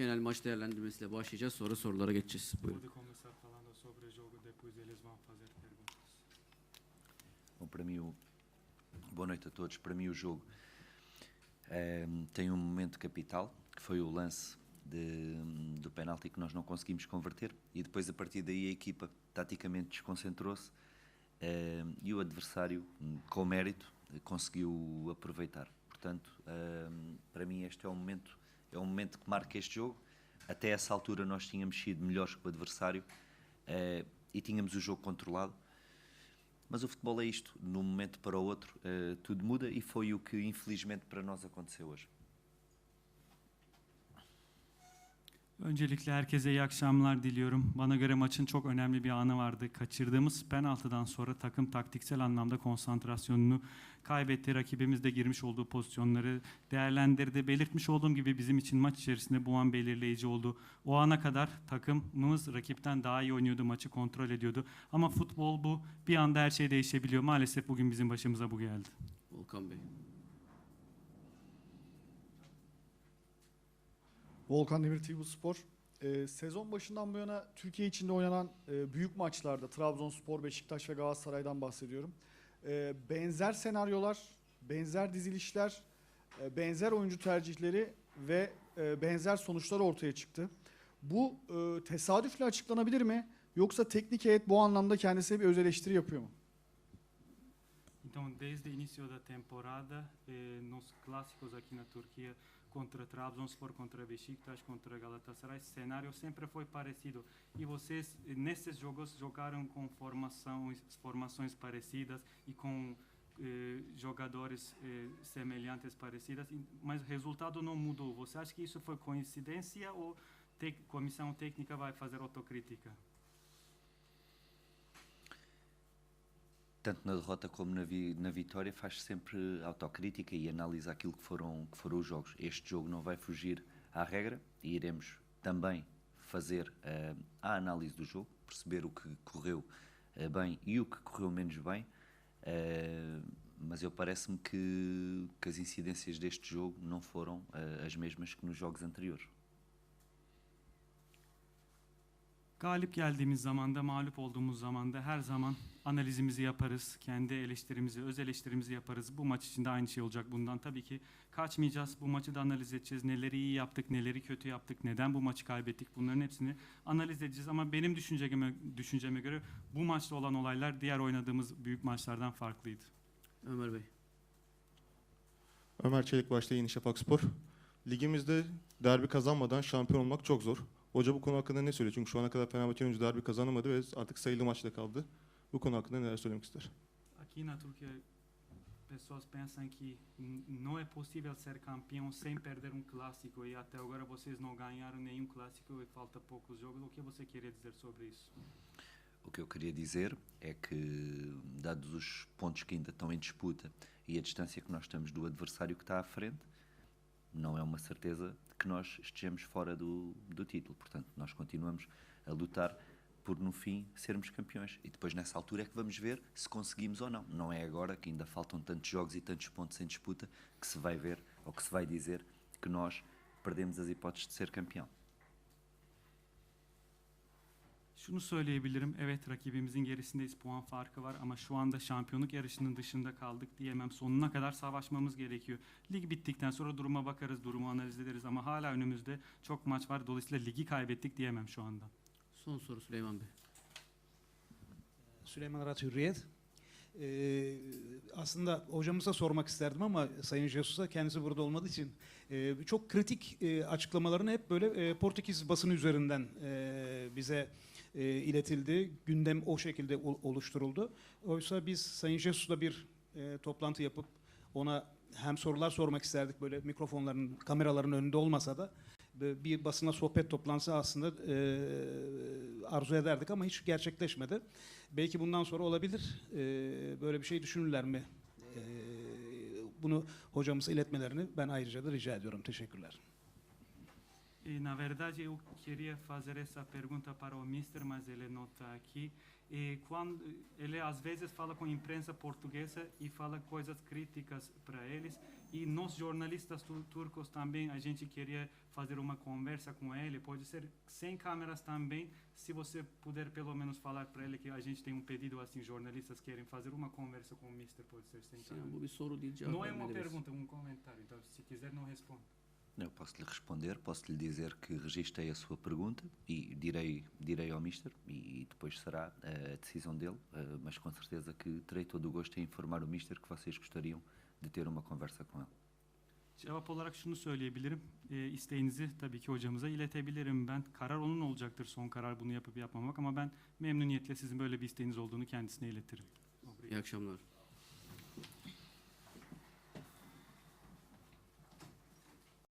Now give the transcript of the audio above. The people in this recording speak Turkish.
genel maç değerlendirmesiyle başlayacağız. Sonra sorulara geçeceğiz. Buyurun. O. Bom, para mim, o... boa noite a todos. Para mim, o jogo ehm, tem um momento capital, que foi o lance de- do penalti que nós não conseguimos converter, e depois, a partir daí, a equipa taticamente desconcentrou-se ehm, e o adversário, com mérito, conseguiu aproveitar. Portanto, ehm, para mim, este é um momento, é um momento que marca este jogo. Até essa altura, nós tínhamos sido melhores que o adversário eh, e tínhamos o jogo controlado. Mas o futebol é isto, de um momento para o outro eh, tudo muda e foi o que infelizmente para nós aconteceu hoje. Öncelikle herkese iyi akşamlar diliyorum. Bana göre maçın çok önemli bir anı vardı. Kaçırdığımız penaltıdan sonra takım taktiksel anlamda konsantrasyonunu kaybetti. Rakibimiz de girmiş olduğu pozisyonları değerlendirdi. Belirtmiş olduğum gibi bizim için maç içerisinde bu an belirleyici oldu. O ana kadar takımımız rakipten daha iyi oynuyordu, maçı kontrol ediyordu. Ama futbol bu. Bir anda her şey değişebiliyor. Maalesef bugün bizim başımıza bu geldi. Volkan Bey. Volkan Demir TV Spor. Ee, sezon başından bu yana Türkiye içinde oynanan e, büyük maçlarda Trabzonspor, Beşiktaş ve Galatasaray'dan bahsediyorum. Ee, benzer senaryolar, benzer dizilişler, e, benzer oyuncu tercihleri ve e, benzer sonuçlar ortaya çıktı. Bu e, tesadüfle açıklanabilir mi? Yoksa teknik heyet bu anlamda kendisine bir öz eleştiri yapıyor mu? Então, desde o início da temporada, eh, nos clássicos aqui na Turquia, contra Trabzonspor, contra Beşiktaş, contra Galatasaray, o cenário sempre foi parecido. E vocês, nesses jogos, jogaram com formações, formações parecidas e com eh, jogadores eh, semelhantes, parecidas, mas o resultado não mudou. Você acha que isso foi coincidência ou te comissão técnica vai fazer autocrítica? Tanto na derrota como na, vi- na vitória faz sempre autocrítica e analisa aquilo que foram, que foram os jogos. Este jogo não vai fugir à regra e iremos também fazer eh, a análise do jogo, perceber o que correu eh, bem e o que correu menos bem. Eh, mas eu parece-me que, que as incidências deste jogo não foram as mesmas que nos jogos anteriores. Galip geldiğimiz zamanda, mağlup olduğumuz zamanda her zaman analizimizi yaparız. Kendi eleştirimizi, öz eleştirimizi yaparız. Bu maç için de aynı şey olacak bundan. Tabii ki kaçmayacağız. Bu maçı da analiz edeceğiz. Neleri iyi yaptık, neleri kötü yaptık, neden bu maçı kaybettik bunların hepsini analiz edeceğiz. Ama benim düşünceme, düşünceme göre bu maçta olan olaylar diğer oynadığımız büyük maçlardan farklıydı. Ömer Bey. Ömer Çelik başta Yeni Şafak Spor. Ligimizde derbi kazanmadan şampiyon olmak çok zor. Hoca bu konu hakkında ne söylüyor? Çünkü şu ana kadar Fenerbahçe derbi kazanamadı ve artık sayılı maçta kaldı. Bu konu hakkında neler söylemek ister? Aqui na Turquia, pessoas pensam que não é possível ser campeão sem perder um clássico e até agora vocês não ganharam nenhum clássico e falta poucos jogos. O que você queria dizer sobre isso? O que eu queria dizer é que, dados os pontos que ainda estão em disputa e a distância que nós estamos do adversário que está à frente, não é uma certeza que nós estejamos fora do, do título. Portanto, nós continuamos a lutar por, no fim, sermos campeões. E depois, nessa altura, é que vamos ver se conseguimos ou não. Não é agora, que ainda faltam tantos jogos e tantos pontos em disputa, que se vai ver ou que se vai dizer que nós perdemos as hipóteses de ser campeão. Şunu söyleyebilirim. Evet rakibimizin gerisindeyiz. Puan farkı var ama şu anda şampiyonluk yarışının dışında kaldık diyemem. Sonuna kadar savaşmamız gerekiyor. Lig bittikten sonra duruma bakarız, durumu analiz ederiz ama hala önümüzde çok maç var. Dolayısıyla ligi kaybettik diyemem şu anda. Son soru Süleyman Bey. Süleyman Arat Hürriyet. Ee, aslında hocamıza sormak isterdim ama Sayın Jesus'a kendisi burada olmadığı için e, çok kritik e, açıklamalarını hep böyle e, Portekiz basını üzerinden e, bize e, iletildi. Gündem o şekilde ol- oluşturuldu. Oysa biz Sayın Jesus'la bir e, toplantı yapıp ona hem sorular sormak isterdik böyle mikrofonların, kameraların önünde olmasa da Böyle bir basına sohbet toplantısı aslında e, arzu ederdik ama hiç gerçekleşmedi. Belki bundan sonra olabilir. E, böyle bir şey düşünürler mi? E, bunu hocamıza iletmelerini ben ayrıca da rica ediyorum. Teşekkürler. E, na verdade, eu queria fazer essa pergunta para o Mister, mas ele não está aqui. E quando ele às vezes fala com a imprensa portuguesa e fala coisas críticas para eles, e nós jornalistas tu- turcos também a gente queria fazer uma conversa com ele. Pode ser sem câmeras também, se você puder pelo menos falar para ele que a gente tem um pedido assim, jornalistas querem fazer uma conversa com o Mister, pode ser sem câmeras. bu bir soru değil cevap Não é uma birisi. pergunta, um comentário. Então, se quiser, não responda. Eu posso lhe responder, posso lhe dizer que registrei a sua pergunta e direi, direi ao Mister e depois será eh, a decisão dele, eh, mas com certeza que terei todo o gosto em informar o Mister que vocês gostariam de ter uma conversa com ele. Cevap olarak şunu söyleyebilirim. E, isteğinizi tabii ki hocamıza iletebilirim ben. Karar onun olacaktır son karar bunu yapıp yapmamak ama ben memnuniyetle sizin böyle bir isteğiniz olduğunu kendisine iletirim. İyi akşamlar.